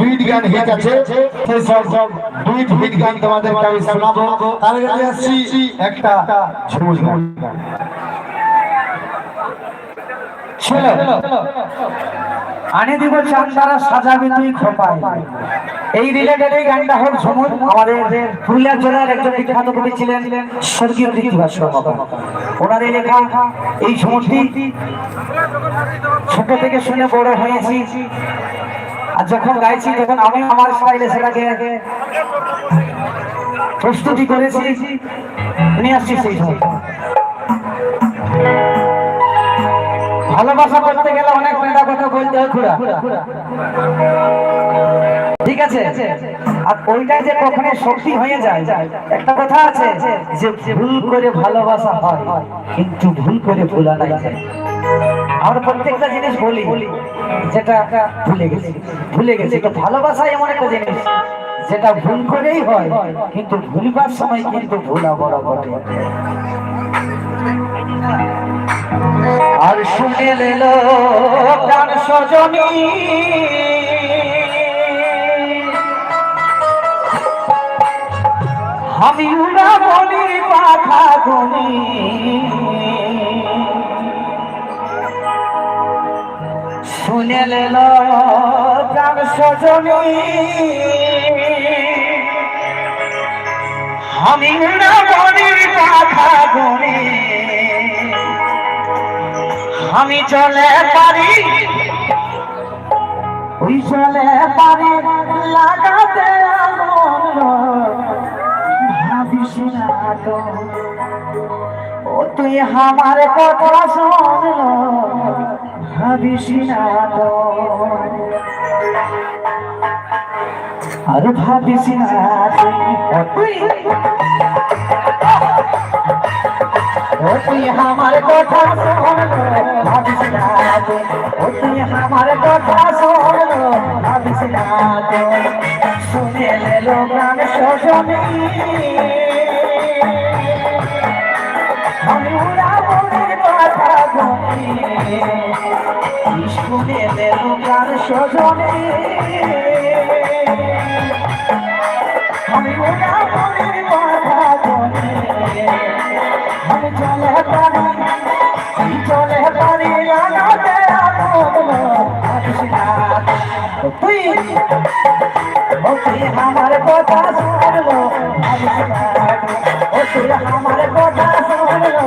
দুইট গান হিট আছে। সেই সব দুইট হিট গান তোমাদেরকে আমি শোনাবো। তার আগে আসছি। একটা গান। ছেলে আনে দিব চান্দারা সাজাবি তুই খোপায়। এই রিলেটেড এই গানটা হল সময় আমাদের পুরুলিয়া জেলার একজন বিখ্যাত কবি ছিলেন স্বর্গীয় কৃতিবাস ওনার এই লেখা এই ছোট থেকে শুনে বড় হয়েছি। আর যখন গাইছি, তখন আমি আমার স্টাইলে সেটাকে প্রস্তুতি করেছি। নিয়ে আসছি সেই সময় ভালোবাসা করতে গেলে অনেক মেয়েটা কথা বলতে হয় খুড়া। ঠিক আছে? আর ওইটা যে কখনো শক্তি হয়ে যায়, একটা কথা আছে যে ভুল করে ভালোবাসা হয়, কিন্তু ভুল করে ভোলা নাই। আমরা প্রত্যেকটা জিনিস বলি। যেটা ভুলে গেছি। ভুলে গেছি। তো ভালোবাসা এমন একটা জিনিস, যেটা ভুল করেই হয়, কিন্তু ভুলবার সময় কিন্তু ভুলা বড় বড় আর শুনে লেল প্রাণ সজনী। আমি উড়া বলি পাখা গুনি। আমি বলি পাখা গুনি আমি চলে পারি। ওই চলে পারি লাগাতে। ভাবিস ও তুই আমার কথা শোন ভাবিস না তো আর ভাবিস না তুই তুই আমার কথা শোন, ভাবিস তুই। আমার কথা শোন, ভাবিস শুনে লেলো গান কথা বলি শুনে লেলো গান সজনী আমি উড়া মনের তুই আমার কথা শুনলো ও তুই আমার কথা শুনলো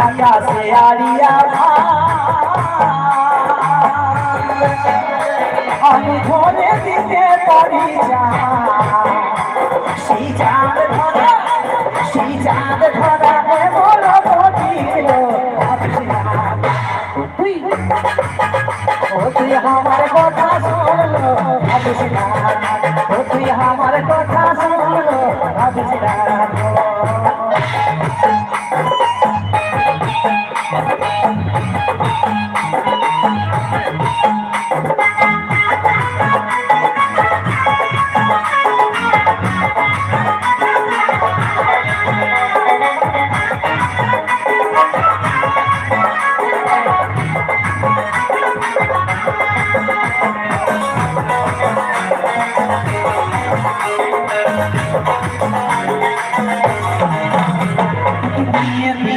আকাশে আরিয়া আমি ধরে দিতে পারি যা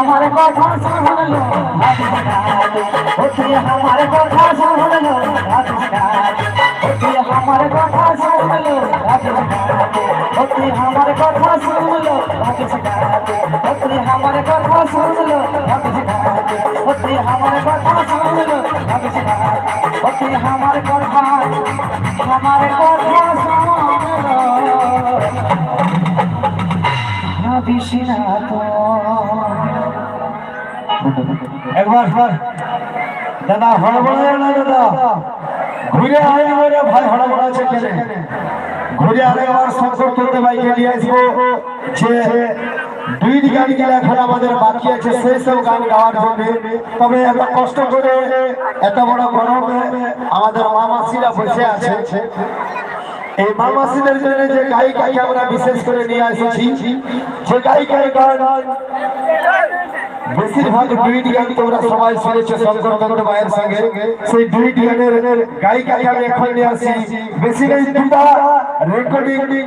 আমার কথা শুনলো। তুই আমার কথা শুনলো। তুই আমার কথা শুনলো। তুই আমার কথা শুনলো। তুই আমার কথা শুনলো। তুই আমার কথা শুনলো। তুই আমার কথা আমার কথা শুনলো। ভাবিস না তো। দাদা, হড়বড় না দাদা। ঘুরে ভাই ঘুরে করতে বাইকে নিয়ে আসব। যে দুই গান গেলে এখন আমাদের বাকি আছে, সেই সব গান গাওয়ার জন্য। তবে এত কষ্ট করে, এত বড় গরমে আমাদের মামাসিরা বসে আছে। এই মামাসিদের জন্য যে গায়িকাকে আমরা বিশেষ করে নিয়ে এসেছি যে গায়িকার গান বেশিরভাগ ডুইট গান তোমরা সবাই শুনেছো শঙ্কর দত্ত মায়ের সঙ্গে। সেই ডুইট গানের গায়িকাকে আমি এখন নিয়ে আসি। বেশি নেই দুটা রেকর্ডিং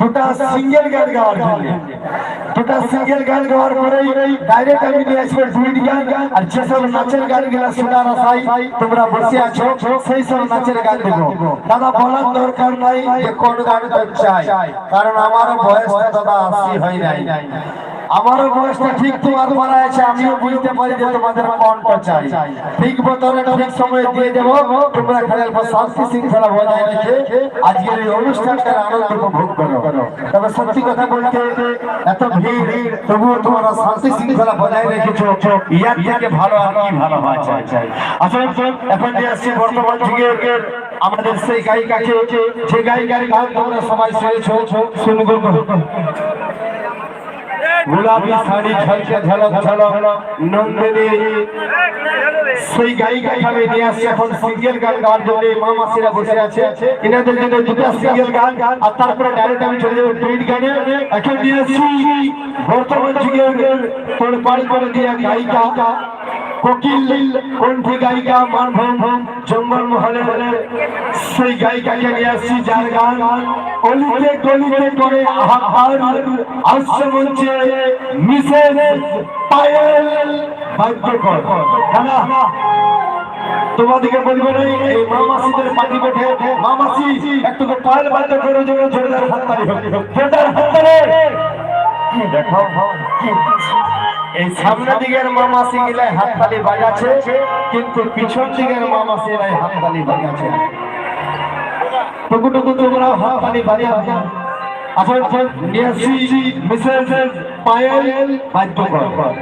দুটা সিঙ্গেল গান গাওয়ার জন্য। দুটা সিঙ্গেল গান গাওয়ার পরেই ডাইরেক্ট আমি নিয়ে আসব ডুইট গান আর যেসব নাচের গানগুলো শোনার আশায় তোমরা বসে আছো, সেই সব নাচের গান দেবো। দাদা, বলার দরকার নাই যে কোন গান তোর চাই, কারণ আমারও বয়স দাদা আশি হয় নাই। আমারও বয়সটা ঠিক তোমার মারা আছে, আমিও বুঝতে পারি যে তোমাদের কোনটা চাই। ঠিক বোতলে ঠিক সময় দিয়ে দেবো। তোমরা খেলার পর শান্তি শৃঙ্খলা বজায় রেখে আজকের এই অনুষ্ঠানটার আনন্দ উপভোগ করো। তবে সত্যি কথা বলতে, এত ভিড়, তবুও তোমরা শান্তি শৃঙ্খলা বজায় রেখেছো। ইয়ার থেকে ভালো আর কি ভালো হয়? আসলে এখন যে আসছি বর্তমান যুগের আমাদের সেই গায়িকাকে যে গায়িকার গান তোমরা সবাই শুনেছো, শুনব। গোলাপি শাড়ি ঝলকে ঝলক ঝলক নন্দিনী সেই গায়িকা আমি নিয়ে আসছে এখন সিঙ্গেল গান গাওয়ার জন্য মা মাসিরা বসে আছে। এনাদের জন্য দুটা সিঙ্গেল গান, আর তারপরে ডাইরেক্ট আমি চলে যাব টুইট গানে। এখন নিয়ে আসছি বর্তমান যুগের তোর পাড়ি করে দিয়ে গায়িকা। কোকিল গায়িকা জঙ্গল মহলে সেই গায়িকাকে নিয়ে আসছি যার গান। অলিতে গলিতে করে আহার আসছে মঞ্চে পায়েল। তোমাদেরকে বলব এই মামাসিদের পার্টি বটে। মামাসি, একটু তো পায়েল বাদ্য করে জন্য জোরদার হাততালি হোক। জোরদার হাততালি। দেখো এই সামনে দিকের মামাসি গিলায় হাততালি বাজাচ্ছে, কিন্তু পিছন দিকের মামাসি গিলায় হাততালি বাজাচ্ছে। টুকুটুকু তোমরা হাততালি বাজাচ্ছে আপন ফোন নিয়াসি মিসেস পায়েল বাদ্য কর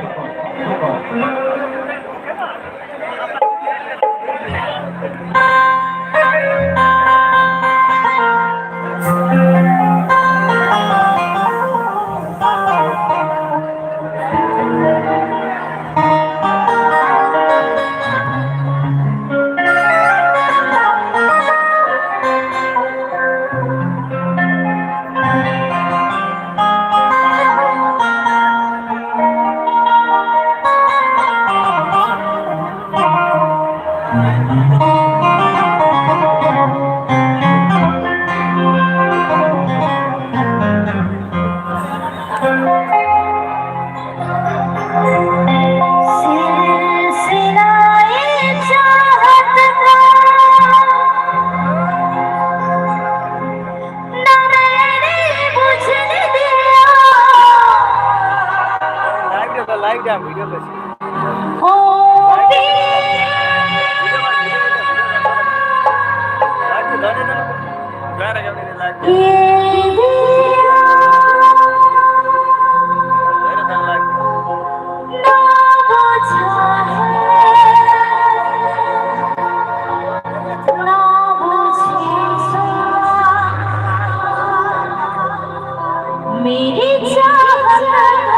मेरी चाहत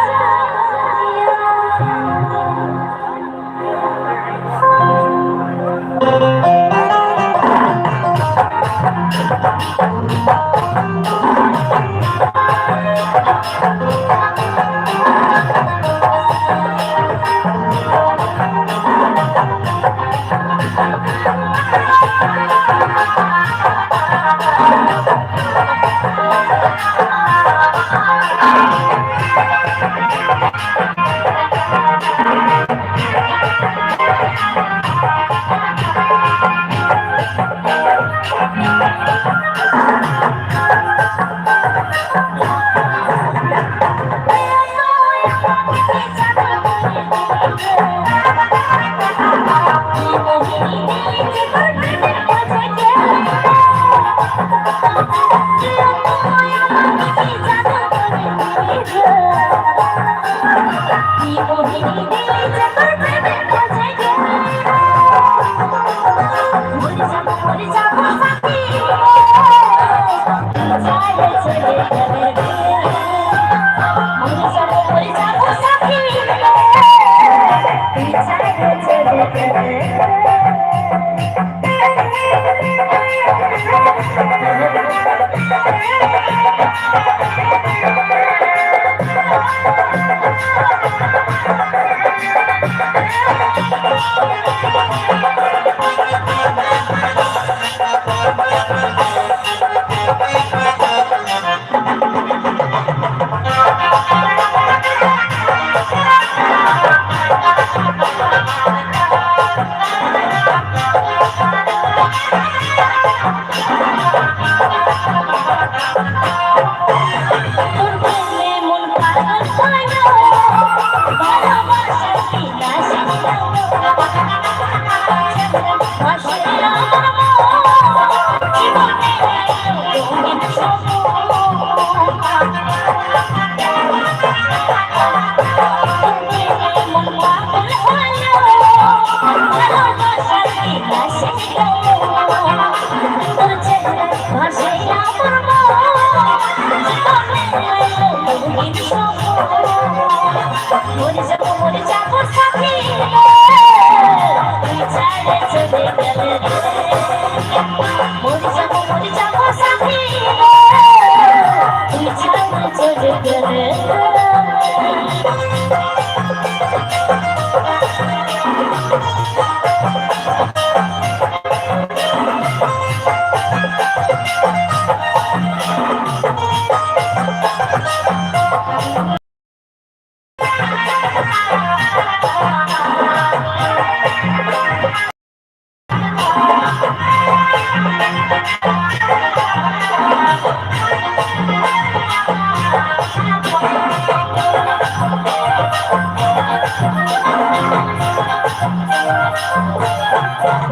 মনের